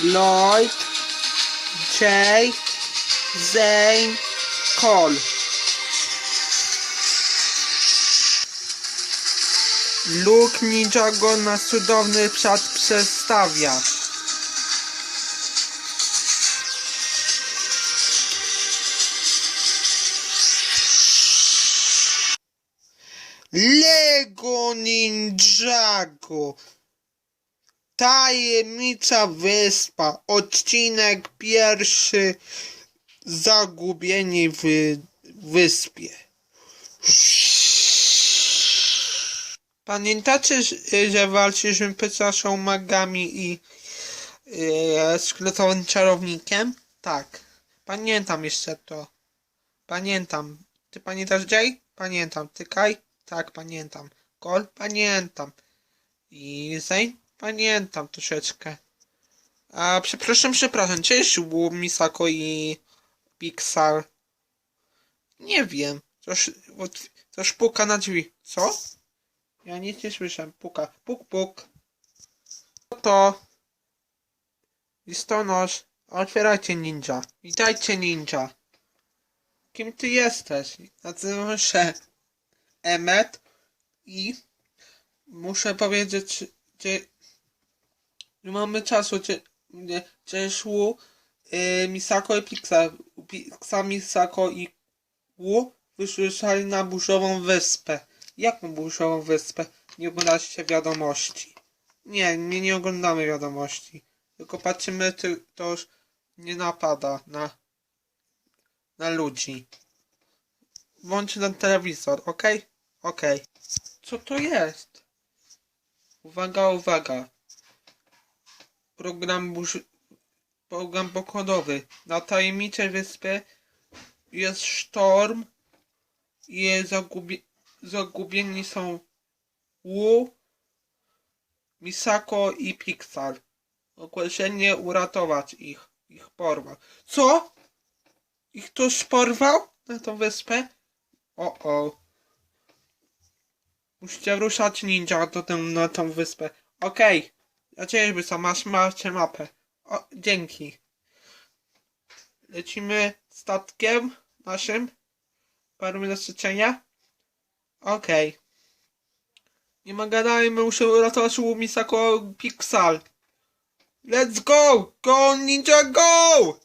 Lloyd, Jay, Zane, Cole. Luke Ninjago na cudowny czat przedstawia. Lego Ninjago Tajemnicza Wyspa Odcinek pierwszy Zagubieni w wyspie Pamiętacie, że- walczyliśmy Pyczaszą magami i e, szkieletowym czarownikiem? Tak. Pamiętam jeszcze to. Pamiętam. Ty pamiętasz Jay? Pamiętam. Ty Kaj? Tak, pamiętam. Kol? Pamiętam. I Zane? Pamiętam troszeczkę. A przepraszam, przepraszam. Cześć, Wu, Misako i Pixar. Nie wiem. Coś, coś puka na drzwi. Co? Ja nic nie słyszę. Puka. Puk, puk. Co to? Listonosz. Otwierajcie ninja. Witajcie ninja. Kim ty jesteś? Nazywam się Emmet i muszę powiedzieć, że nie mamy czasu, czy nie, y, Misako i Pixar. Pixar, Misako i Wu wyszłyszali na burzową wyspę. Jaką burzową wyspę? Nie oglądacie wiadomości. Nie, nie, nie oglądamy wiadomości. Tylko patrzymy, to już nie napada na, na ludzi. Włącz ten telewizor, ok? Ok. Co to jest? Uwaga, uwaga. Program burzy... Program pokładowy. Na tajemniczej wyspie jest sztorm i zagubie... zagubieni są Wu, Misako i Pixar. Ogłoszenie uratować ich. Ich porwał. Co? Ich ktoś porwał na tą wyspę? O o. Musicie ruszać ninja do tę, na tą wyspę. Okej. Ja ciebie co masz, macie mapę. O, dzięki. Lecimy statkiem naszym. Parę minut życzenia. Okej. Nie ma gadajmy, muszę uratować Misako Pixel. Let's go! Go ninja go!